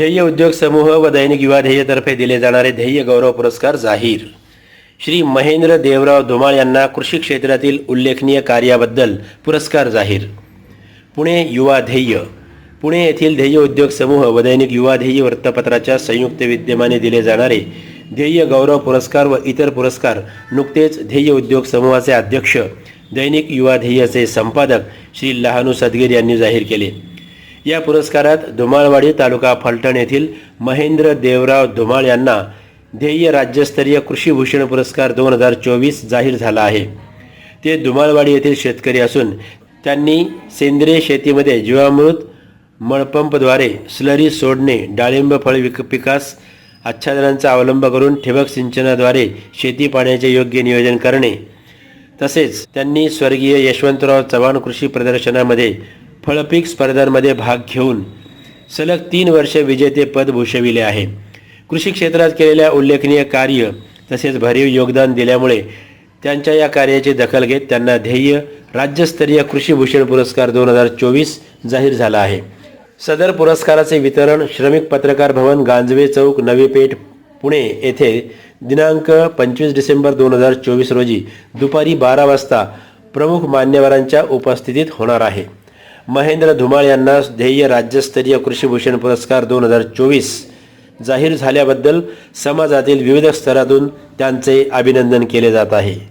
ध्येय उद्योग समूह व दैनिक युवा ध्येयतर्फे दिले जाणारे ध्येय गौरव पुरस्कार जाहीर. श्री महेंद्र देवराव धुमाळ यांना कृषी क्षेत्रातील उल्लेखनीय कार्याबद्दल पुरस्कार जाहीर. पुणे युवा ध्येय. पुणे येथील ध्येय उद्योग समूह व दैनिक युवा ध्येय वृत्तपत्राच्या संयुक्त विद्यमाने दिले जाणारे ध्येय गौरव पुरस्कार व इतर पुरस्कार नुकतेच ध्येय उद्योग समूहाचे अध्यक्ष दैनिक युवा ध्येयचे संपादक श्री लहानू सदगीर यांनी जाहीर केले. या पुरस्कारात धुमाळवाडी तालुका फलटण येथील महेंद्र देवराव धुमाळ यांना ध्येय राज्यस्तरीय कृषीभूषण पुरस्कार दोन हजार चोवीस जाहीर झाला आहे. ते धुमाळवाडी येथील शेतकरी असून त्यांनी सेंद्रिय शेतीमध्ये जीवामृत मळपंपद्वारे स्लरी सोडणे डाळिंब फळ विक पिकास आच्छादनांचा अवलंब करून ठिबक सिंचनाद्वारे शेती पाण्याचे योग्य नियोजन करणे. तसेच त्यांनी स्वर्गीय यशवंतराव चव्हाण कृषी प्रदर्शनामध्ये फळपीक स्पर्धांमध्ये भाग घेऊन सलग तीन वर्ष विजेतेपद भूषविले आहे. कृषी क्षेत्रात केलेल्या उल्लेखनीय कार्य तसेच भरीव योगदान दिल्यामुळे त्यांच्या या कार्याची दखल घेत त्यांना ध्येय राज्यस्तरीय कृषीभूषण पुरस्कार दोन हजार चोवीस जाहीर झाला आहे. सदर पुरस्काराचे वितरण श्रमिक पत्रकार भवन गांजवे चौक नवी पेठ पुणे येथे दिनांक पंचवीस डिसेंबर दोन हजार चोवीस रोजी दुपारी बारा वाजता प्रमुख मान्यवरांच्या उपस्थितीत होणार आहे. महेंद्र धुमाळ यांना ध्येय राज्यस्तरीय कृषीभूषण पुरस्कार दोन हजार चोवीस जाहीर झाल्याबद्दल समाजातील विविध स्तरातून त्यांचे अभिनंदन केले जात आहे.